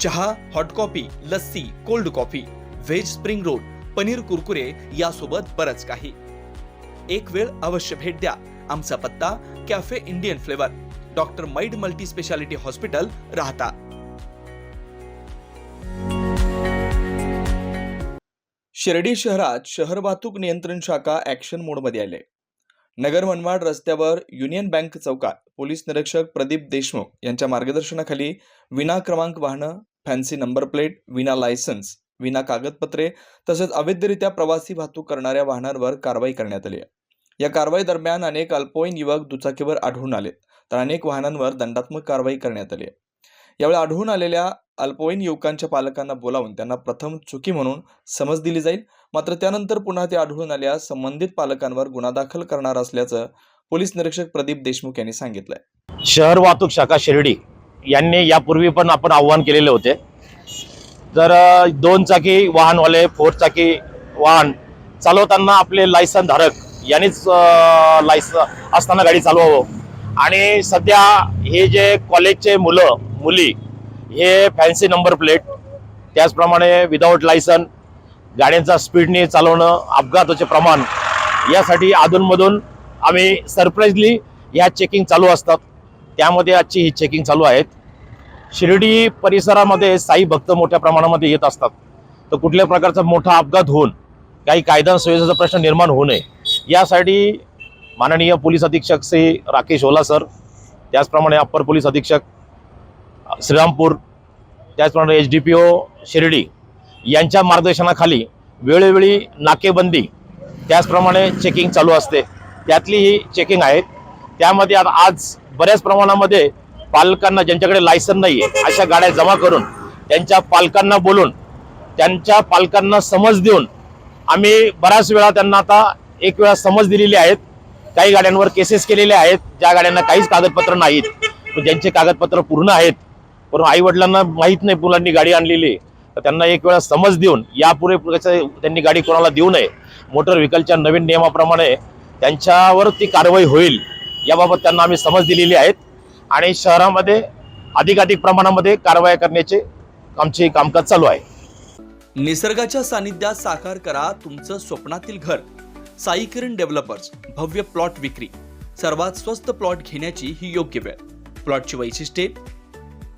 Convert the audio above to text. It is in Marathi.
चहा hot coffee lassi cold coffee veg spring roll paneer Kurkure यासोबत बरंच काही. एक वेळ अवश्य भेट द्या. आमचा पत्ता कॅफे इंडियन फ्लेवर डॉक्टर मैड multi speciality hospital Rahata. Shirdi शहरात शहर वाहतूक नियंत्रण शाखा ऍक्शन मोडमध्ये आले. नगर मनमाड रस्त्यावर युनियन बँक चौकात पोलीस निरीक्षक प्रदीप देशमुख यांच्या मार्गदर्शनाखाली विना क्रमांक वाहनं फॅन्सी नंबर प्लेट विना लायसन्स विना कागदपत्रे तसेच अवैधरित्या प्रवासी वाहतूक करणाऱ्या वाहनांवर कारवाई करण्यात आली आहे. या कारवाई दरम्यान अनेक अल्पवयीन युवक दुचाकीवर आढळून आले तर अनेक वाहनांवर दंडात्मक कारवाई करण्यात आली आहे. यावेळी आढळून आलेल्या अल्पवयीन युवकांच्या पालकांना बोलावून त्यांना प्रथम चुकी म्हणून समज दिली जाईल. मात्र त्यानंतर पुन्हा ते आढळून आल्यास संबंधित पालकांवर गुन्हा दाखल करणार असल्याचं पोलीस निरीक्षक प्रदीप देशमुख यांनी सांगितलंय. शहर वाहतूक शाखा शिर्डी यांनी यापूर्वी पण आपण आव्हान केलेले होते. जर दोन चाकी वाहनवाले फोर चाकी वाहन चालवताना आपले लायसन धारक यांनीच लायसन असताना गाडी चालवावं. आणि सध्या हे जे कॉलेजचे मुलं मुली हे फॅन्सी नंबर प्लेट त्याचप्रमाणे विदाऊट लायसन गाड्यांचा स्पीडने चालवणं अपघाताचे प्रमाण यासाठी अधूनमधून आम्ही सरप्राईजली ह्या चेकिंग चालू असतात. त्यामध्ये आजची ही चेकिंग चालू आहेत. शिर्डी परिसरामध्ये साई भक्त मोठ्या प्रमाणामध्ये येत असतात. तर कुठल्या प्रकारचा मोठा अपघात होऊन काही कायदा सुव्यवस्थेचा प्रश्न निर्माण होऊ नये यासाठी माननीय पोलीस अधीक्षक श्री राकेश ओला सर त्याचप्रमाणे अप्पर पोलीस अधीक्षक श्रीरामपूर त्याचप्रमाणे H D P O Shirdi यांच्या मार्गदर्शनाखाली वेळोवेळी नाकेबंदी त्याचप्रमाणे चेकिंग चालू असते. त्यातली ही चेकिंग आहेत. त्यामध्ये आता आज बऱ्याच प्रमाणामध्ये पालकांना ज्यांच्याकडे लायसन नाही आहे अशा गाड्या जमा करून त्यांच्या पालकांना बोलून त्यांच्या पालकांना समज देऊन आम्ही बऱ्याच वेळा त्यांना आता एक वेळा समज दिलेली आहेत. काही गाड्यांवर केसेस केलेले आहेत. ज्या गाड्यांना काहीच कागदपत्र नाहीत. ज्यांचे कागदपत्र पूर्ण आहेत पण आई वडिलांना माहीत नाही मुलांनी गाडी आणलेली आहे. तर त्यांना एक वेळा समज देऊन यापुढे त्यांनी गाडी कोणाला देऊ नये मोटर व्हेकलच्या नवीन नियमाप्रमाणे त्यांच्यावर ती कारवाई होईल याबाबत त्यांना आम्ही समज दिलेली आहेत. आणि शहरामध्ये अधिकाधिक प्रमाणामध्ये कारवाया करण्याचे आमचे कामकाज चालू आहे. निसर्गाच्या सानिध्यात साकार करा तुमचं स्वप्नातील घर. साई किरण डेव्हलपर्स भव्य प्लॉट विक्री. सर्वात स्वस्त प्लॉट घेण्याची ही योग्य वेळ. प्लॉटची वैशिष्ट्ये